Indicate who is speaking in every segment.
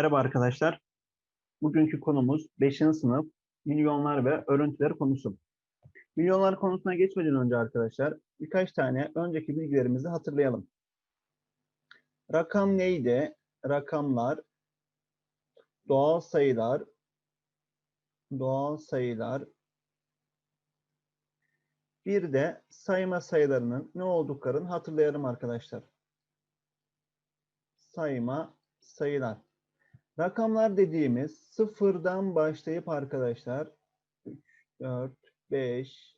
Speaker 1: Merhaba arkadaşlar. Bugünkü konumuz 5. sınıf milyonlar ve örüntüler konusu. Milyonlar konusuna geçmeden önce arkadaşlar birkaç tane önceki bilgilerimizi hatırlayalım. Rakam neydi? Rakamlar, doğal sayılar, doğal sayılar, bir de sayma sayılarının ne olduklarını hatırlayalım arkadaşlar. Sayma sayılar. Rakamlar dediğimiz sıfırdan başlayıp arkadaşlar 3, 4, 5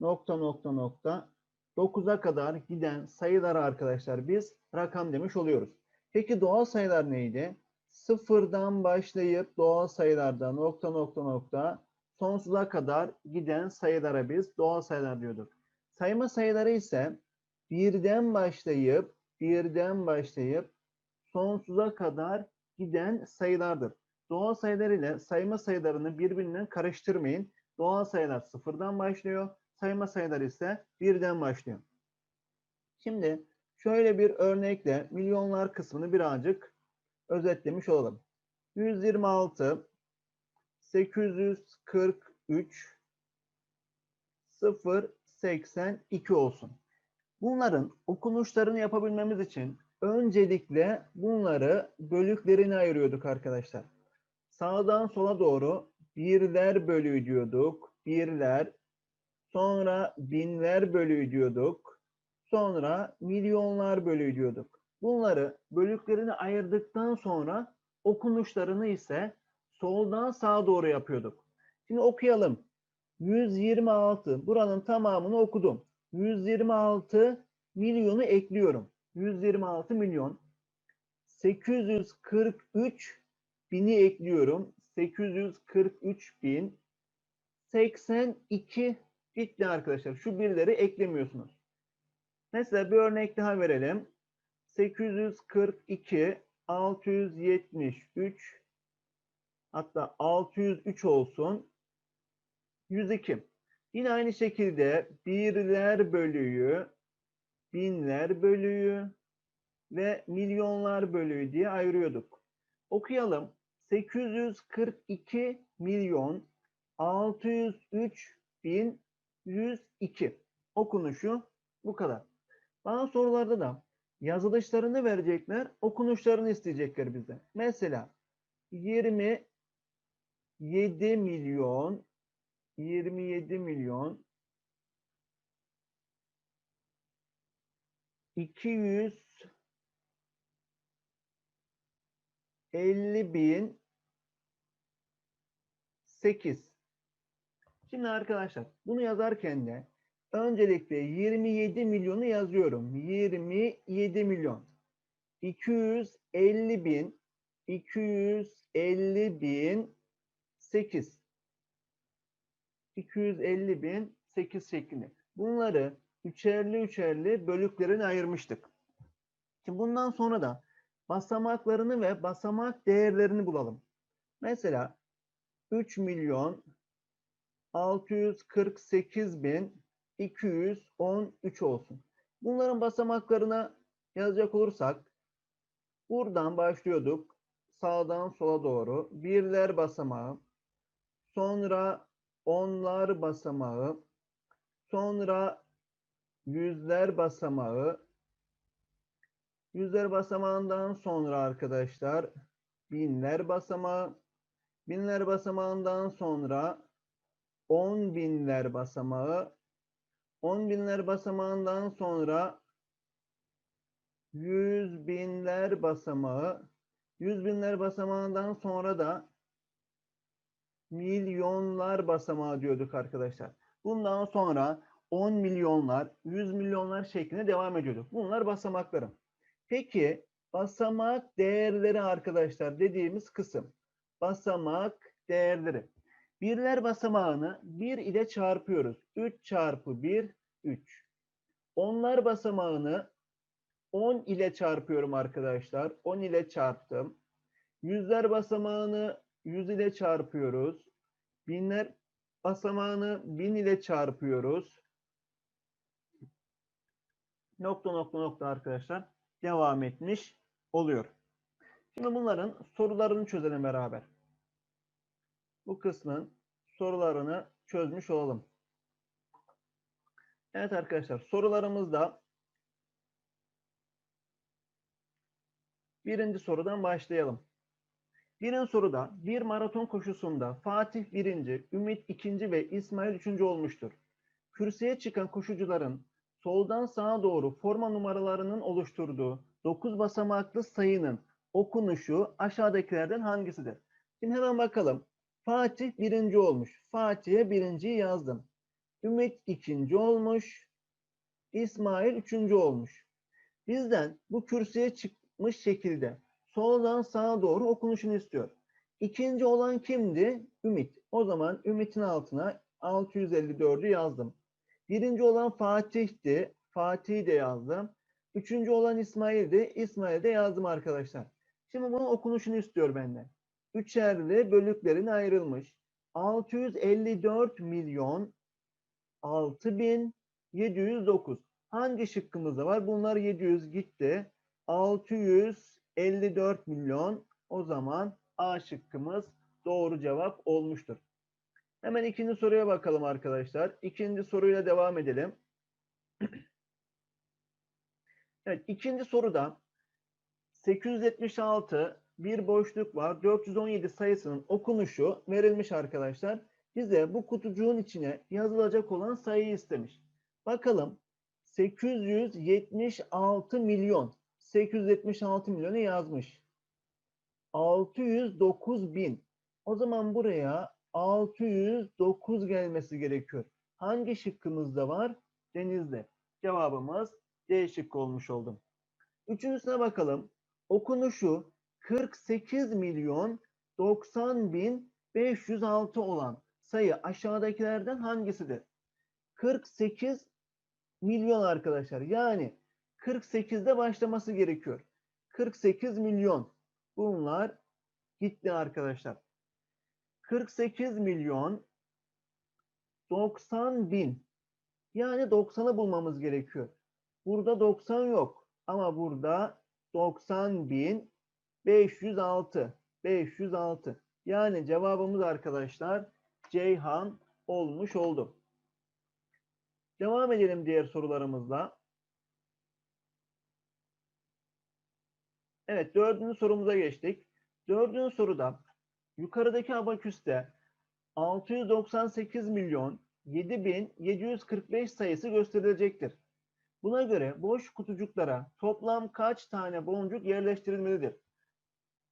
Speaker 1: nokta nokta nokta 9'a kadar giden sayılara arkadaşlar biz rakam demiş oluyoruz. Peki doğal sayılar neydi? Sıfırdan başlayıp doğal sayılarda nokta nokta nokta sonsuza kadar giden sayılara biz doğal sayılar diyorduk. Sayma sayıları ise birden başlayıp birden başlayıp sonsuza kadar giden sayılardır. Doğal sayılar ile sayma sayılarını birbirine karıştırmayın. Doğal sayılar sıfırdan başlıyor. Sayma sayılar ise birden başlıyor. Şimdi şöyle bir örnekle milyonlar kısmını birazcık özetlemiş olalım. 126 843 082 olsun. Bunların okunuşlarını yapabilmemiz için öncelikle bunları bölüklerine ayırıyorduk arkadaşlar. Sağdan sola doğru birler bölüğü diyorduk. Birler. Sonra binler bölüğü diyorduk. Sonra milyonlar bölüğü diyorduk. Bunları bölüklerine ayırdıktan sonra okunuşlarını ise soldan sağa doğru yapıyorduk. Şimdi okuyalım. 126. Buranın tamamını okudum. 126 milyonu ekliyorum. 126 milyon. 843 bini ekliyorum. 843 bin. 82 bitti arkadaşlar. Şu birleri eklemiyorsunuz. Mesela bir örnek daha verelim. 842 673 hatta 603 olsun. 102. Yine aynı şekilde birler bölüğü binler bölüğü ve milyonlar bölüğü diye ayırıyorduk. Okuyalım. 842 milyon 603 bin 102. Okunuşu bu kadar. Bazı sorularda da yazılışlarını verecekler, okunuşlarını isteyecekler bize. Mesela 27 milyon 27 milyon 250 bin 8. Şimdi arkadaşlar bunu yazarken de öncelikle 27 milyonu yazıyorum. 27 milyon. 250 bin 250 bin 8. 250 bin 8 şeklinde. Bunları üçerli üçerli bölüklerine ayırmıştık. Şimdi bundan sonra da basamaklarını ve basamak değerlerini bulalım. Mesela 3 milyon 648 bin 213 olsun. Bunların basamaklarına yazacak olursak buradan başlıyorduk. Sağdan sola doğru birler basamağı, sonra onlar basamağı, sonra yüzler basamağı, yüzler basamağından sonra arkadaşlar binler basamağı, binler basamağından sonra on binler basamağı, on binler basamağından sonra yüz binler basamağı, yüz binler basamağından sonra da milyonlar basamağı diyorduk arkadaşlar. Bundan sonra 10 milyonlar, 100 milyonlar şeklinde devam ediyorduk. Bunlar basamaklarım. Peki basamak değerleri arkadaşlar dediğimiz kısım. Basamak değerleri. Birler basamağını 1 ile çarpıyoruz. 3 çarpı 1, 3. Onlar basamağını 10 ile çarpıyorum arkadaşlar. 10 ile çarptım. Yüzler basamağını 100 ile çarpıyoruz. Binler basamağını 1000 ile çarpıyoruz. Nokta nokta nokta arkadaşlar devam etmiş oluyor. Şimdi bunların sorularını çözelim beraber. Bu kısmın sorularını çözmüş olalım. Evet arkadaşlar sorularımızda birinci sorudan başlayalım. Birinci soruda bir maraton koşusunda Fatih birinci, Ümit ikinci ve İsmail üçüncü olmuştur. Kürsüye çıkan koşucuların soldan sağa doğru forma numaralarının oluşturduğu 9 basamaklı sayının okunuşu aşağıdakilerden hangisidir? Şimdi hemen bakalım. Fatih birinci olmuş. Fatih'e birinciyi yazdım. Ümit ikinci olmuş. İsmail üçüncü olmuş. Bizden bu kürsüye çıkmış şekilde soldan sağa doğru okunuşunu istiyor. İkinci olan kimdi? Ümit. O zaman Ümit'in altına 654'ü yazdım. Birinci olan Fatih'ti. Fatih'i de yazdım. Üçüncü olan İsmail'di. İsmail'i de yazdım arkadaşlar. Şimdi bunun okunuşunu istiyor benden. Üçerli bölüklerine ayrılmış. 654 milyon 6709. Hangi şıkkımızda var? Bunlar 700 gitti. 654 milyon. O zaman A şıkkımız doğru cevap olmuştur. Hemen ikinci soruya bakalım arkadaşlar. İkinci soruyla devam edelim. Evet, ikinci soruda 876 bir boşluk var. 417 sayısının okunuşu verilmiş arkadaşlar. Bize bu kutucuğun içine yazılacak olan sayıyı istemiş. Bakalım 876 milyon 876 milyonu yazmış. 609 bin. O zaman buraya 609 gelmesi gerekiyor. Hangi şıkkımızda var? Denizde. Cevabımız D şıkkı olmuş oldum. Üçüncüsüne bakalım. Okunuşu 48 milyon 90 bin 506 olan sayı aşağıdakilerden hangisidir? 48 milyon arkadaşlar. Yani 48'de başlaması gerekiyor. 48 milyon. Bunlar gitti arkadaşlar. 48 milyon 90 bin. Yani 90'ı bulmamız gerekiyor. Burada 90 yok. Ama burada 90 bin 506. 506. Yani cevabımız arkadaşlar Ceyhan olmuş oldu. Devam edelim diğer sorularımızla. Evet dördüncü sorumuza geçtik. Dördüncü soruda yukarıdaki abaküste 698 milyon 7745 sayısı gösterilecektir. Buna göre boş kutucuklara toplam kaç tane boncuk yerleştirilmelidir?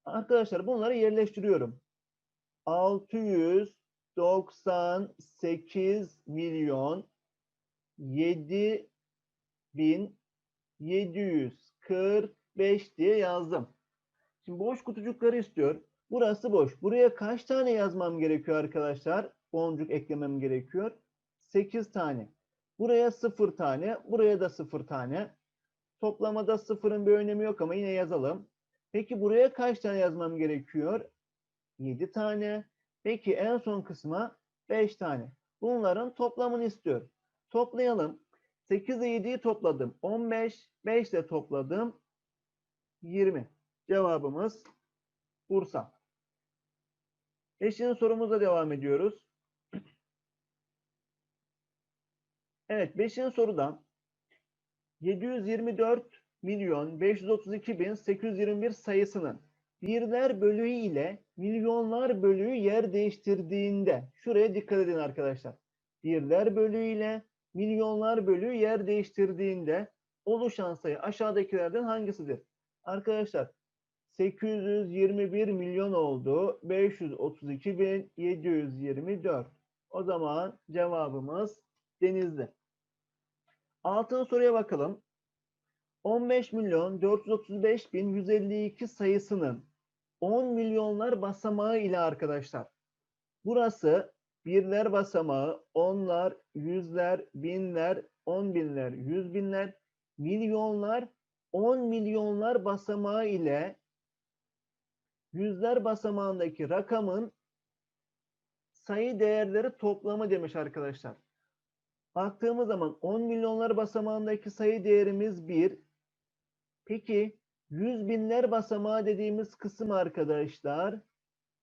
Speaker 1: Arkadaşlar bunları yerleştiriyorum. 698 milyon 7 bin 745 diye yazdım. Şimdi boş kutucukları istiyor. Burası boş. Buraya kaç tane yazmam gerekiyor arkadaşlar? Boncuk eklemem gerekiyor. 8 tane. Buraya 0 tane. Buraya da 0 tane. Toplamada sıfırın bir önemi yok ama yine yazalım. Peki buraya kaç tane yazmam gerekiyor? 7 tane. Peki en son kısma 5 tane. Bunların toplamını istiyor. Toplayalım. 8 ile 7'yi topladım. 15. 5 ile topladım. 20. Cevabımız Bursa. Beşinci sorumuzla devam ediyoruz. Evet, beşinci soruda 724 milyon 532 bin 821 sayısının birler bölüğü ile milyonlar bölüğü yer değiştirdiğinde şuraya dikkat edin arkadaşlar. Birler bölüğü ile milyonlar bölüğü yer değiştirdiğinde oluşan sayı aşağıdakilerden hangisidir? Arkadaşlar 821 milyon oldu. 532 bin 724. O zaman cevabımız Denizli. Altıncı soruya bakalım. 15 milyon 435 bin 152 sayısının 10 milyonlar basamağı ile arkadaşlar. Burası birler basamağı, onlar, yüzler, binler, on binler, yüz binler, milyonlar, 10 milyonlar basamağı ile yüzler basamağındaki rakamın sayı değerleri toplamı demiş arkadaşlar. Baktığımız zaman 10 milyonlar basamağındaki sayı değerimiz 1. Peki Yüz binler basamağı dediğimiz kısım arkadaşlar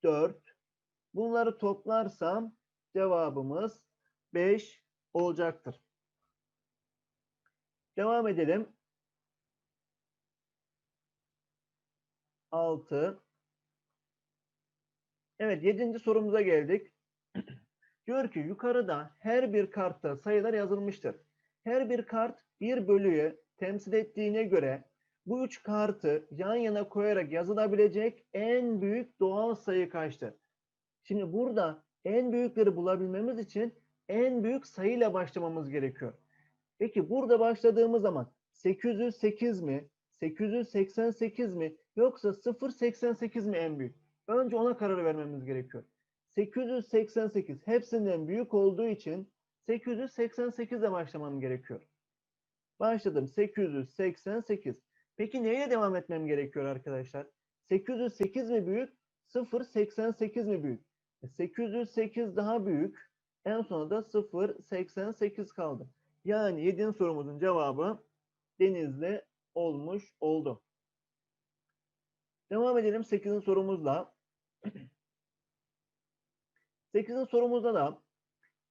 Speaker 1: 4. Bunları toplarsam cevabımız 5 olacaktır. Devam edelim. 6. Evet 7. sorumuza geldik. Diyor ki yukarıda her bir kartta sayılar yazılmıştır. Her bir kart bir bölüyü temsil ettiğine göre bu üç kartı yan yana koyarak yazılabilecek en büyük doğal sayı kaçtır? Şimdi burada en büyükleri bulabilmemiz için en büyük sayıyla başlamamız gerekiyor. Peki burada başladığımız zaman 808 mi, 888 mi yoksa 088 mi en büyük? Önce ona karar vermemiz gerekiyor. 888 hepsinden büyük olduğu için 888 ile başlamam gerekiyor. Başladım 888. Peki neyle devam etmem gerekiyor arkadaşlar? 808 mi büyük? 088 mi büyük? E, 808 daha büyük. En sonunda 088 kaldı. Yani 7. sorumuzun cevabı Denizli olmuş oldu. Devam edelim 8. sorumuzla. 8. sorumuzda da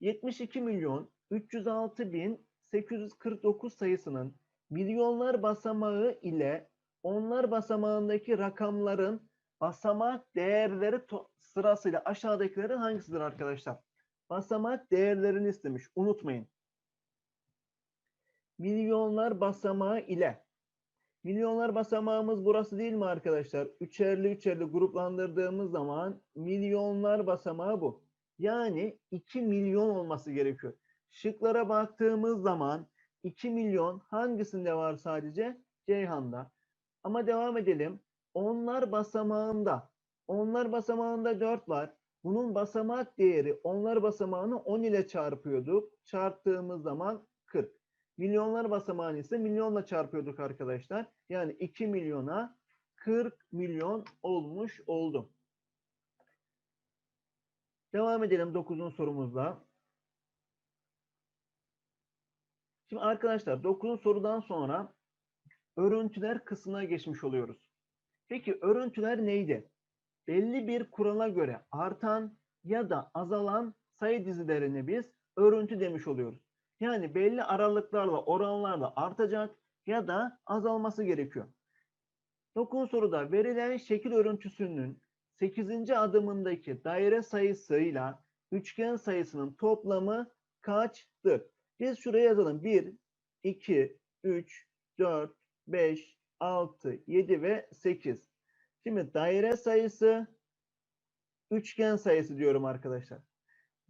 Speaker 1: 72 milyon 306 bin 849 sayısının milyonlar basamağı ile onlar basamağındaki rakamların basamak değerleri sırasıyla aşağıdakilerin hangisidir arkadaşlar? Basamak değerlerini istemiş. Unutmayın. Milyonlar basamağı ile. Milyonlar basamağımız burası değil mi arkadaşlar? Üçerli üçerli gruplandırdığımız zaman milyonlar basamağı bu. Yani 2 milyon olması gerekiyor. Şıklara baktığımız zaman 2 milyon hangisinde var sadece? Ceyhan'da. Ama devam edelim. Onlar basamağında. Onlar basamağında 4 var. Bunun basamak değeri onlar basamağını 10 ile çarpıyorduk. Çarptığımız zaman 40. Milyonlar basamağını ise milyonla çarpıyorduk arkadaşlar. Yani 2 milyona 40 milyon olmuş oldu. Devam edelim 9. sorumuzla. Şimdi arkadaşlar 9. sorudan sonra örüntüler kısmına geçmiş oluyoruz. Peki örüntüler neydi? Belli bir kurala göre artan ya da azalan sayı dizilerini biz örüntü demiş oluyoruz. Yani belli aralıklarla, oranlarla artacak ya da azalması gerekiyor. 9 soruda verilen şekil örüntüsünün 8. adımındaki daire sayısıyla üçgen sayısının toplamı kaçtır? Biz şuraya yazalım. 1, 2, 3, 4, 5, 6, 7 ve 8. Şimdi daire sayısı üçgen sayısı diyorum arkadaşlar.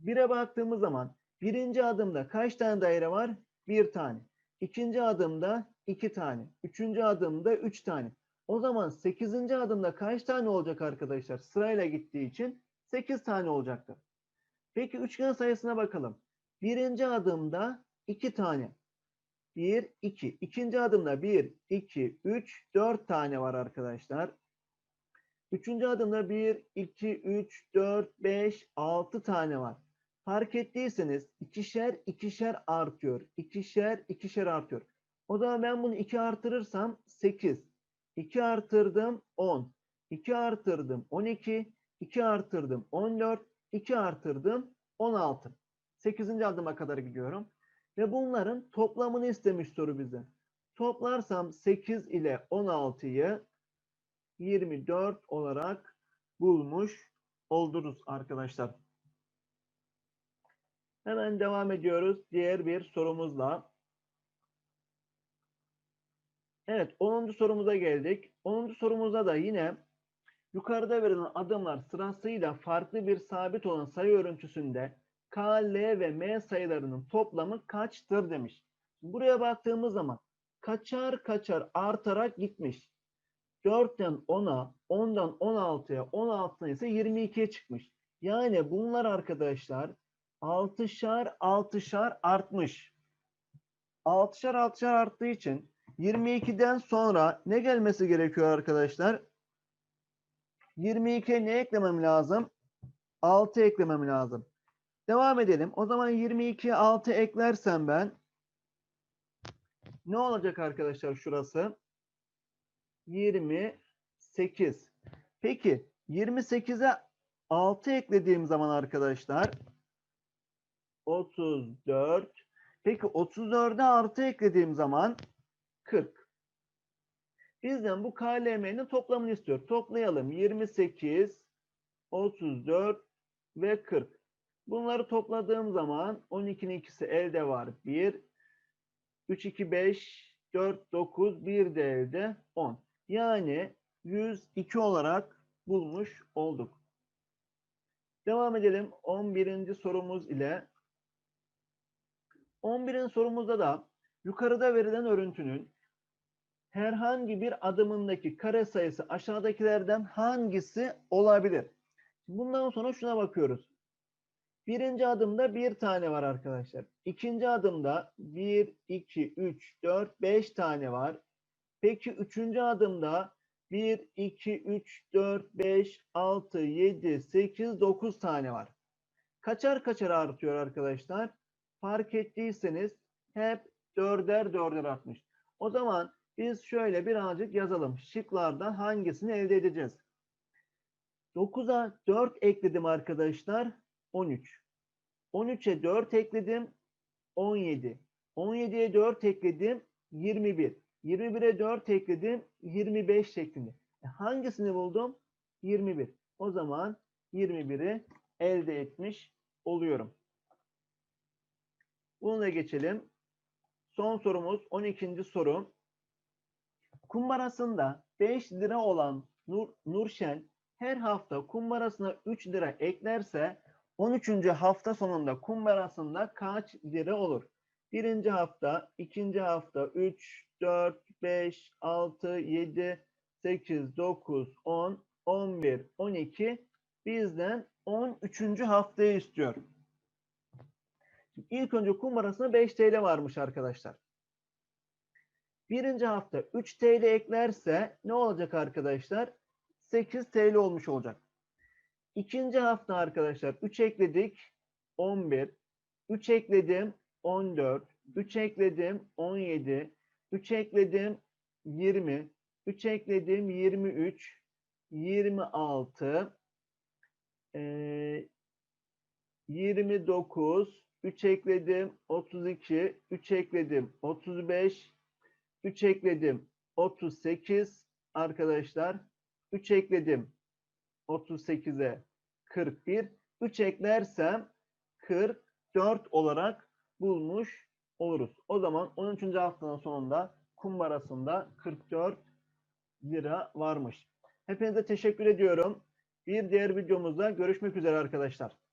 Speaker 1: 1'e baktığımız zaman birinci adımda kaç tane daire var? Bir tane. İkinci adımda iki tane. Üçüncü adımda üç tane. O zaman sekizinci adımda kaç tane olacak arkadaşlar? Sırayla gittiği için sekiz tane olacaktır. Peki üçgen sayısına bakalım. Birinci adımda iki tane. Bir, iki. İkinci adımda bir, iki, üç, dört tane var arkadaşlar. Üçüncü adımda bir, iki, üç, dört, beş, altı tane var. Fark ettiyseniz ikişer ikişer artıyor. İkişer ikişer artıyor. O zaman ben bunu 2 artırırsam 8. 2 artırdım 10. 2 artırdım 12. 2 artırdım 14. 2 artırdım 16. 8. adıma kadar gidiyorum. Ve bunların toplamını istemiş soru bize. Toplarsam 8 ile 16'yı 24 olarak bulmuş oldunuz arkadaşlar. Hemen devam ediyoruz diğer bir sorumuzla. Evet 10. sorumuza geldik. 10. sorumuzda da yine yukarıda verilen adımlar sırasıyla farklı bir sabit olan sayı örüntüsünde K, L ve M sayılarının toplamı kaçtır demiş. Buraya baktığımız zaman kaçar kaçar artarak gitmiş. 4'ten 10'a, 10'dan 16'ya, 16'dan ise 22'ye çıkmış. Yani bunlar arkadaşlar altışar altışar artmış. Altışar altışar arttığı için 22'den sonra ne gelmesi gerekiyor arkadaşlar? 22'ye ne eklemem lazım? 6 eklemem lazım. Devam edelim. O zaman 22'ye 6 eklersem ben ne olacak arkadaşlar şurası? 28. Peki 28'e 6 eklediğim zaman arkadaşlar 34. Peki 34'e artı eklediğim zaman 40. Bizden bu KLM'nin toplamını istiyor. Toplayalım. 28, 34 ve 40. Bunları topladığım zaman 12'nin ikisi elde var. 1, 3, 2, 5, 4, 9, 1 de elde 10. Yani 102 olarak bulmuş olduk. Devam edelim 11. sorumuz ile. 11. sorumuzda da yukarıda verilen örüntünün herhangi bir adımındaki kare sayısı aşağıdakilerden hangisi olabilir? Bundan sonra şuna bakıyoruz. Birinci adımda bir tane var arkadaşlar. İkinci adımda 1, 2, 3, 4, 5 tane var. Peki üçüncü adımda 1, 2, 3, 4, 5, 6, 7, 8, 9 tane var. Kaçar kaçar artıyor arkadaşlar? Fark ettiyseniz hep dörder dörder artmış. O zaman biz şöyle birazcık yazalım. Şıklardan hangisini elde edeceğiz? 9'a 4 ekledim arkadaşlar. 13. 13'e 4 ekledim. 17. 17'ye 4 ekledim. 21. 21'e 4 ekledim. 25 şeklinde. E hangisini buldum? 21. O zaman 21'i elde etmiş oluyorum. Bununla geçelim. Son sorumuz 12. soru. Kumbarasında 5 lira olan Nur, Nurşen her hafta kumbarasına 3 lira eklerse 13. hafta sonunda kumbarasında kaç lira olur? Birinci hafta, ikinci hafta 3, 4, 5, 6, 7, 8, 9, 10, 11, 12 bizden 13. haftayı istiyor. İlk önce kumbarasına 5 TL varmış arkadaşlar. Birinci hafta 3 TL eklerse ne olacak arkadaşlar? 8 TL olmuş olacak. İkinci hafta arkadaşlar 3 ekledik 11. 3 ekledim 14. 3 ekledim 17. 3 ekledim 20. 3 ekledim 23. 26. Ee, 29. 3 ekledim 32. 3 ekledim 35. 3 ekledim 38 arkadaşlar. 3 ekledim 38'e 41. 3 eklersem 44 olarak bulmuş oluruz. O zaman 13. haftanın sonunda kumbarasında 44 lira varmış. Hepinize teşekkür ediyorum. Bir diğer videomuzda görüşmek üzere arkadaşlar.